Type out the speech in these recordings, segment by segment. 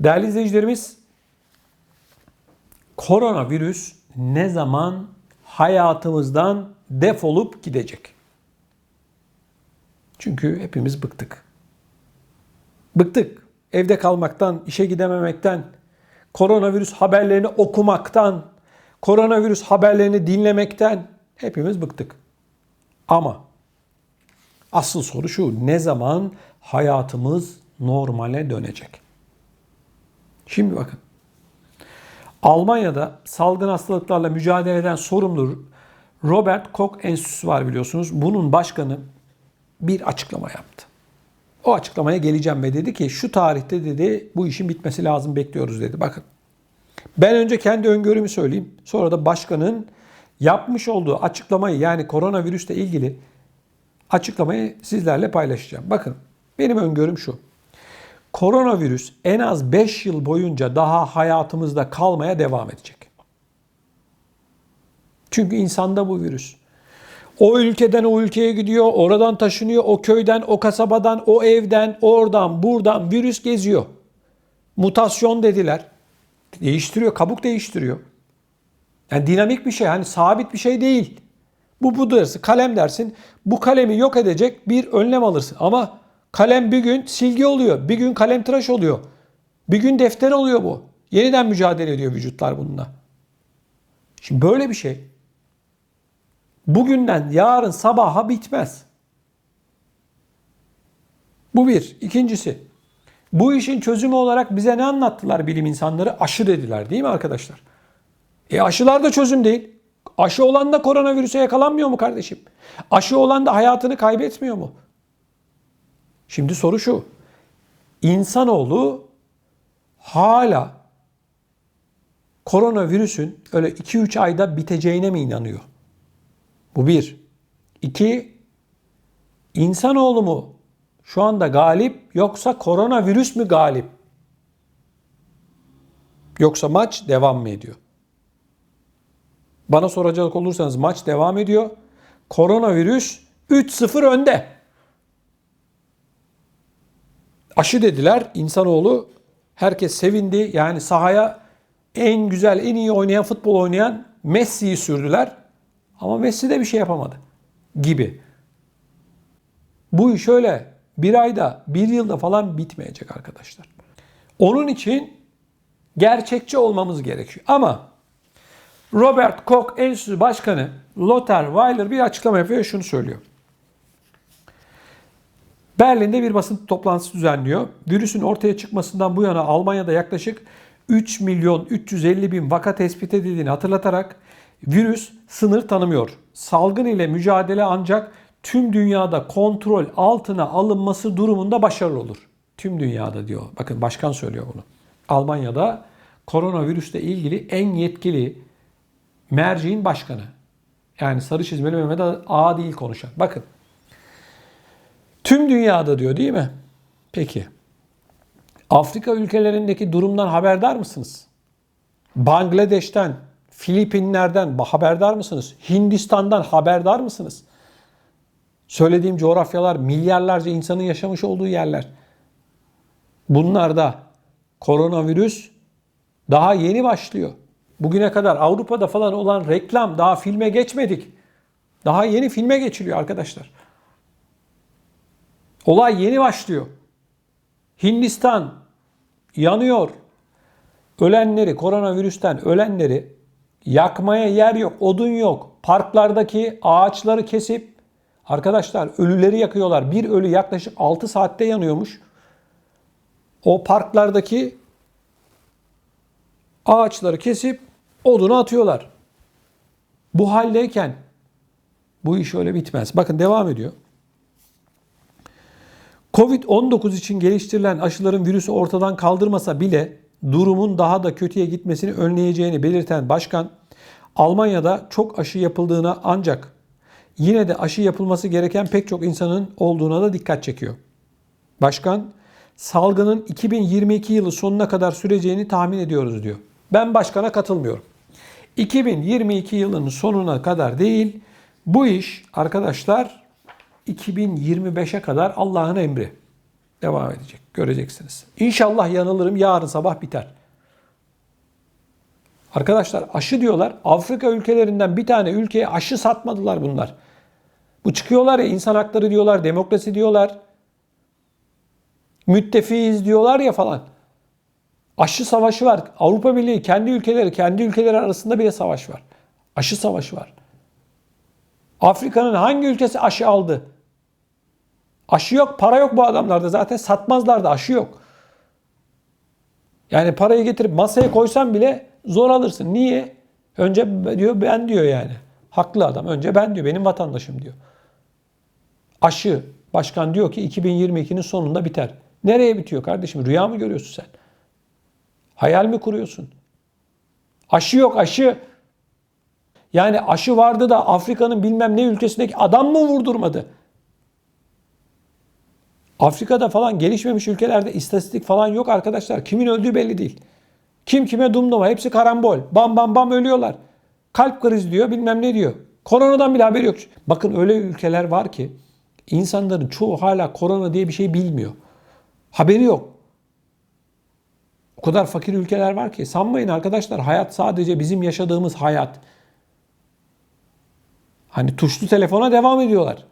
Değerli izleyicilerimiz, koronavirüs ne zaman hayatımızdan defolup gidecek? Çünkü hepimiz bıktık. Bıktık. Evde kalmaktan, işe gidememekten, koronavirüs haberlerini okumaktan, koronavirüs haberlerini dinlemekten hepimiz bıktık. Ama asıl soru şu, ne zaman hayatımız normale dönecek? Şimdi bakın. Almanya'da salgın hastalıklarla mücadele eden sorumlu Robert Koch Enstitüsü var biliyorsunuz. Bunun başkanı bir açıklama yaptı. O açıklamaya geleceğim ve dedi ki şu tarihte dedi bu işin bitmesi lazım bekliyoruz dedi. Bakın ben önce kendi öngörümü söyleyeyim. Sonra da başkanın yapmış olduğu açıklamayı yani koronavirüsle ilgili açıklamayı sizlerle paylaşacağım. Bakın benim öngörüm şu. Koronavirüs en az 5 yıl boyunca daha hayatımızda kalmaya devam edecek. Çünkü insanda bu virüs. O ülkeden o ülkeye gidiyor, oradan taşınıyor, o köyden, o kasabadan, o evden, oradan, buradan virüs geziyor. Mutasyon dediler. Değiştiriyor, kabuk değiştiriyor. Yani dinamik bir şey, hani sabit bir şey değil. Bu bu kalem dersin. Bu kalemi yok edecek bir önlem alırsın. Ama kalem bir gün silgi oluyor, bir gün kalem tıraş oluyor. Bir gün defter oluyor bu. Yeniden mücadele ediyor vücutlar bununla. Şimdi böyle bir şey bugünden yarın sabaha bitmez. Bu bir. İkincisi, bu işin çözümü olarak bize ne anlattılar bilim insanları? Aşı dediler değil mi arkadaşlar? E aşılar da çözüm değil. Aşı olan da koronavirüse yakalanmıyor mu kardeşim? Aşı olan da hayatını kaybetmiyor mu? Şimdi soru şu. İnsanoğlu hala koronavirüsün öyle 2-3 ayda biteceğine mi inanıyor? Bu bir. İki, insanoğlu mu şu anda galip yoksa koronavirüs mü galip? Yoksa maç devam mı ediyor? Bana soracak olursanız maç devam ediyor. Koronavirüs 3-0 önde. Aşı dediler. İnsanoğlu herkes sevindi. Yani sahaya en güzel, en iyi oynayan, futbol oynayan Messi'yi sürdüler. Ama Messi de bir şey yapamadı gibi. Bu iş öyle bir ayda, bir yılda falan bitmeyecek arkadaşlar. Onun için gerçekçi olmamız gerekiyor. Ama Robert Koch Enstitüsü Başkanı Lothar Weiler bir açıklama yapıyor şunu söylüyor. Berlin'de bir basın toplantısı düzenliyor. Virüsün ortaya çıkmasından bu yana Almanya'da yaklaşık 3 milyon 350 bin vaka tespit edildiğini hatırlatarak virüs sınır tanımıyor. Salgın ile mücadele ancak tüm dünyada kontrol altına alınması durumunda başarılı olur. Tüm dünyada diyor. Bakın başkan söylüyor bunu. Almanya'da koronavirüsle ilgili en yetkili merciğin başkanı. Yani sarı çizmeli Mehmet A değil konuşan. Bakın. Tüm dünyada diyor değil mi? Peki. Afrika ülkelerindeki durumdan haberdar mısınız? Bangladeş'ten, Filipinler'den haberdar mısınız? Hindistan'dan haberdar mısınız? Söylediğim coğrafyalar milyarlarca insanın yaşamış olduğu yerler. Bunlarda koronavirüs daha yeni başlıyor. Bugüne kadar Avrupa'da falan olan reklam daha filme geçmedik. Daha yeni filme geçiliyor arkadaşlar. Olay yeni başlıyor. Hindistan yanıyor. Ölenleri, koronavirüsten ölenleri yakmaya yer yok, odun yok. Parklardaki ağaçları kesip arkadaşlar ölüleri yakıyorlar. Bir ölü yaklaşık 6 saatte yanıyormuş. O parklardaki ağaçları kesip odunu atıyorlar. Bu haldeyken bu iş öyle bitmez. Bakın devam ediyor. Covid-19 için geliştirilen aşıların virüsü ortadan kaldırmasa bile durumun daha da kötüye gitmesini önleyeceğini belirten başkan, Almanya'da çok aşı yapıldığına ancak yine de aşı yapılması gereken pek çok insanın olduğuna da dikkat çekiyor. Başkan, salgının 2022 yılı sonuna kadar süreceğini tahmin ediyoruz diyor. Ben başkana katılmıyorum. 2022 yılının sonuna kadar değil, bu iş arkadaşlar 2025'e kadar Allah'ın emri. Devam edecek. Göreceksiniz. İnşallah yanılırım. Yarın sabah biter. Arkadaşlar aşı diyorlar. Afrika ülkelerinden bir tane ülkeye aşı satmadılar bunlar. Bu çıkıyorlar ya insan hakları diyorlar, demokrasi diyorlar. Müttefiyiz diyorlar ya falan. Aşı savaşı var. Avrupa Birliği kendi ülkeleri, kendi ülkeleri arasında bile savaş var. Aşı savaşı var. Afrika'nın hangi ülkesi aşı aldı? Aşı yok, para yok bu adamlarda. Zaten satmazlar da aşı yok. Yani parayı getirip masaya koysan bile zor alırsın. Niye? Önce diyor ben diyor yani. Haklı adam. Önce ben diyor. Benim vatandaşım diyor. Aşı. Başkan diyor ki 2022'nin sonunda biter. Nereye bitiyor kardeşim? Rüya mı görüyorsun sen? Hayal mi kuruyorsun? Aşı yok aşı. Yani aşı vardı da Afrika'nın bilmem ne ülkesindeki adam mı vurdurmadı? Afrika'da falan gelişmemiş ülkelerde istatistik falan yok arkadaşlar. Kimin öldüğü belli değil. Kim kime dumduma hepsi karambol. Bam bam bam ölüyorlar. Kalp krizi diyor bilmem ne diyor. Koronadan bile haberi yok. Bakın öyle ülkeler var ki insanların çoğu hala korona diye bir şey bilmiyor. Haberi yok. O kadar fakir ülkeler var ki sanmayın arkadaşlar hayat sadece bizim yaşadığımız hayat. Hani tuşlu telefona devam ediyorlar.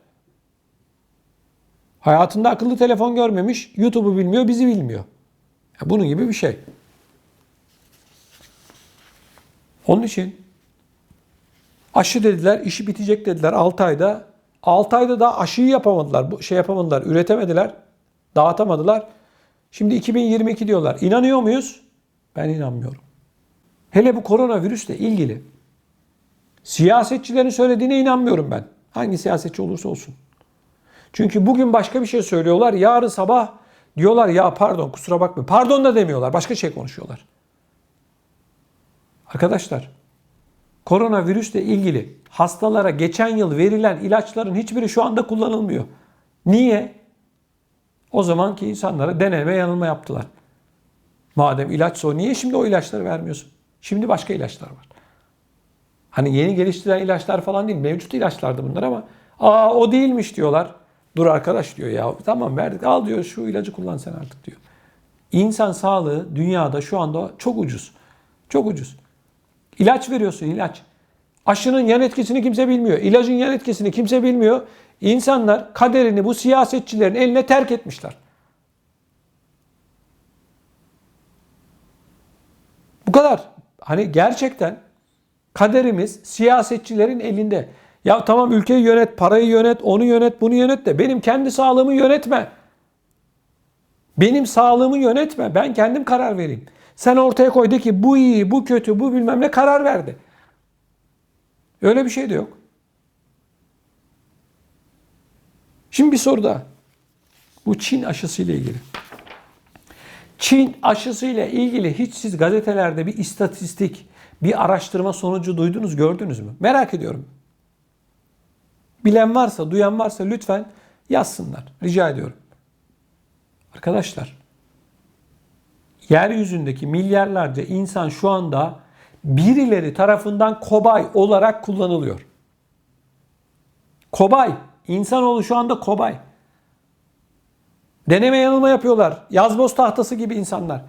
Hayatında akıllı telefon görmemiş, YouTube'u bilmiyor, bizi bilmiyor. Bunun gibi bir şey. Onun için aşı dediler, işi bitecek dediler 6 ayda. 6 ayda da aşıyı yapamadılar, bu şey yapamadılar, üretemediler, dağıtamadılar. Şimdi 2022 diyorlar. İnanıyor muyuz? Ben inanmıyorum. Hele bu koronavirüsle ilgili siyasetçilerin söylediğine inanmıyorum ben. Hangi siyasetçi olursa olsun. Çünkü bugün başka bir şey söylüyorlar. Yarın sabah diyorlar ya pardon kusura bakmayın. Pardon da demiyorlar. Başka şey konuşuyorlar. Arkadaşlar koronavirüsle ilgili hastalara geçen yıl verilen ilaçların hiçbiri şu anda kullanılmıyor. Niye? O zamanki insanlara deneme yanılma yaptılar. Madem ilaçsa o niye şimdi o ilaçları vermiyorsun? Şimdi başka ilaçlar var. Hani yeni geliştirilen ilaçlar falan değil. Mevcut ilaçlardı bunlar ama aa o değilmiş diyorlar. Dur arkadaş diyor ya tamam verdik al diyor şu ilacı kullan sen artık diyor. İnsan sağlığı dünyada şu anda çok ucuz. Çok ucuz. İlaç veriyorsun ilaç. Aşının yan etkisini kimse bilmiyor. İlacın yan etkisini kimse bilmiyor. İnsanlar kaderini bu siyasetçilerin eline terk etmişler. Bu kadar. Hani gerçekten kaderimiz siyasetçilerin elinde. Ya tamam ülkeyi yönet, parayı yönet, onu yönet, bunu yönet de benim kendi sağlığımı yönetme. Benim sağlığımı yönetme. Ben kendim karar vereyim. Sen ortaya koy de ki bu iyi, bu kötü, bu bilmem ne karar verdi. Öyle bir şey de yok. Şimdi bir soru daha. Bu Çin aşısı ile ilgili. Çin aşısı ile ilgili hiç siz gazetelerde bir istatistik, bir araştırma sonucu duydunuz, gördünüz mü? Merak ediyorum. Bilen varsa, duyan varsa lütfen yazsınlar. Rica ediyorum. Arkadaşlar, yeryüzündeki milyarlarca insan şu anda birileri tarafından kobay olarak kullanılıyor. Kobay. İnsanoğlu şu anda kobay. Deneme yanılma yapıyorlar. Yazboz tahtası gibi insanlar.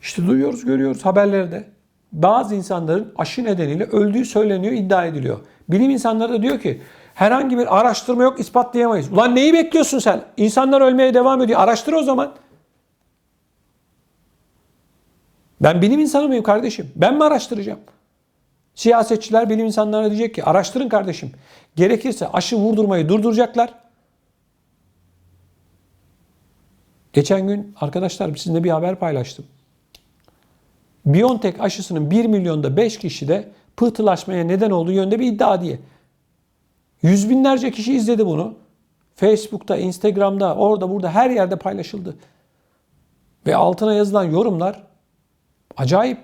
İşte duyuyoruz, görüyoruz haberlerde. Bazı insanların aşı nedeniyle öldüğü söyleniyor, iddia ediliyor. Bilim insanları da diyor ki herhangi bir araştırma yok, ispatlayamayız. Ulan neyi bekliyorsun sen? İnsanlar ölmeye devam ediyor. Araştır o zaman. Ben bilim insanı mıyım kardeşim? Ben mi araştıracağım? Siyasetçiler bilim insanlarına diyecek ki araştırın kardeşim. Gerekirse aşı vurdurmayı durduracaklar. Geçen gün arkadaşlar sizinle bir haber paylaştım. Biontech aşısının 1 milyonda 5 kişide pıhtılaşmaya neden olduğu yönde bir iddia diye. Yüz binlerce kişi izledi bunu. Facebook'ta, Instagram'da, orada burada her yerde paylaşıldı. Ve altına yazılan yorumlar acayip.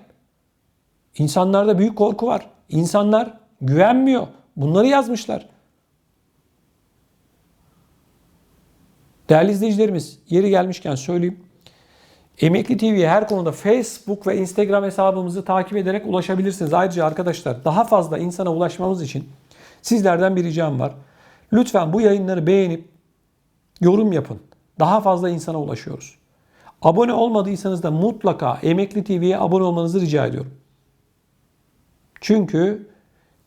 İnsanlarda büyük korku var. İnsanlar güvenmiyor. Bunları yazmışlar. Değerli izleyicilerimiz, yeri gelmişken söyleyeyim. Emekli TV'ye her konuda Facebook ve Instagram hesabımızı takip ederek ulaşabilirsiniz. Ayrıca arkadaşlar daha fazla insana ulaşmamız için sizlerden bir ricam var. Lütfen bu yayınları beğenip yorum yapın. Daha fazla insana ulaşıyoruz. Abone olmadıysanız da mutlaka Emekli TV'ye abone olmanızı rica ediyorum. Çünkü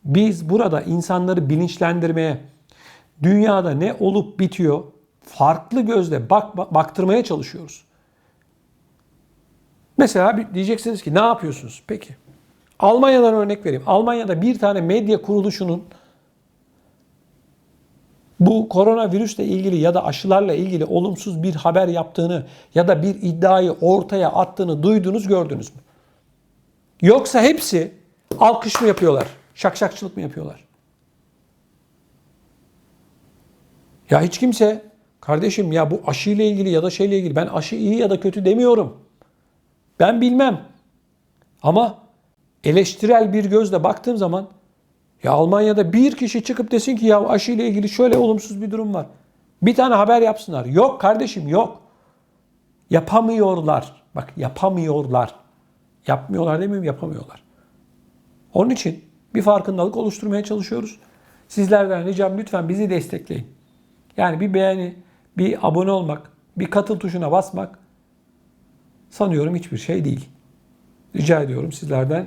biz burada insanları bilinçlendirmeye, dünyada ne olup bitiyor farklı gözle bak, bak- baktırmaya çalışıyoruz. Mesela diyeceksiniz ki ne yapıyorsunuz? Peki. Almanya'dan örnek vereyim. Almanya'da bir tane medya kuruluşunun bu koronavirüsle ilgili ya da aşılarla ilgili olumsuz bir haber yaptığını ya da bir iddiayı ortaya attığını duydunuz gördünüz mü? Yoksa hepsi alkış mı yapıyorlar? Şakşakçılık mı yapıyorlar? Ya hiç kimse kardeşim ya bu aşıyla ilgili ya da şeyle ilgili ben aşı iyi ya da kötü demiyorum. Ben bilmem. Ama eleştirel bir gözle baktığım zaman ya Almanya'da bir kişi çıkıp desin ki ya aşı ile ilgili şöyle olumsuz bir durum var. Bir tane haber yapsınlar. Yok kardeşim yok. Yapamıyorlar. Bak yapamıyorlar. Yapmıyorlar demiyorum yapamıyorlar. Onun için bir farkındalık oluşturmaya çalışıyoruz. Sizlerden ricam lütfen bizi destekleyin. Yani bir beğeni, bir abone olmak, bir katıl tuşuna basmak sanıyorum hiçbir şey değil. Rica ediyorum sizlerden